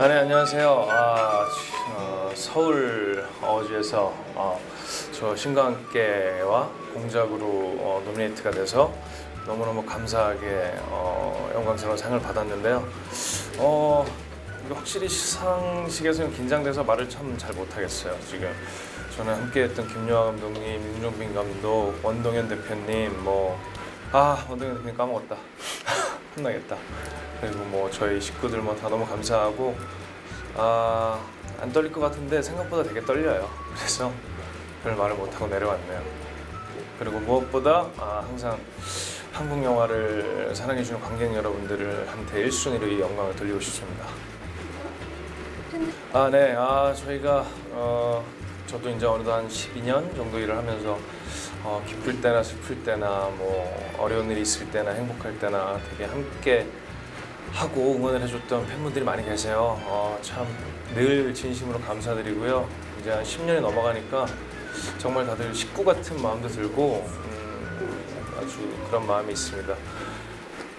아, 네, 안녕하세요. 아, 어, 서울 어주에서 어, 저 함께와 공작으로 어, 노미네이트가 돼서 너무너무 감사하게 어, 영광스러운 상을 받았는데요. 어, 확실히 시상식에서는 긴장돼서 말을 참 잘 못하겠어요. 지금 저는 함께했던 김요하 감독님, 윤종빈 감독, 원동현 대표님, 뭐 아, 원동현 대표님 까먹었다. 혼나겠다. 그리고 뭐 저희 식구들 뭐다 너무 감사하고 아, 안 떨릴 것 같은데 생각보다 되게 떨려요. 그래서 별 말을 못 하고 내려왔네요. 그리고 무엇보다 아, 항상 한국 영화를 사랑해주는 관객 여러분들한테 1순위로 이 영광을 돌리고 싶습니다. 아, 네. 아, 저희가 어, 저도 이제 어느덧 한 12년 정도 일을 하면서 어, 기쁠 때나 슬플 때나 뭐 어려운 일이 있을 때나 행복할 때나 되게 함께 하고 응원을 해줬던 팬분들이 많이 계세요. 어, 참 늘 진심으로 감사드리고요. 이제 한 10년이 넘어가니까 정말 다들 식구 같은 마음도 들고 음, 아주 그런 마음이 있습니다.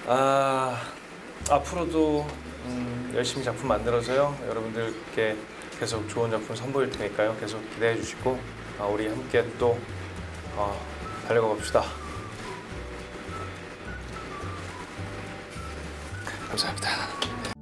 아, 앞으로도 음, 열심히 작품 만들어서요. 여러분들께 계속 좋은 작품 선보일 테니까요. 계속 기대해 주시고 아, 우리 함께 또 어, 달려가 봅시다. 감사합니다. 네.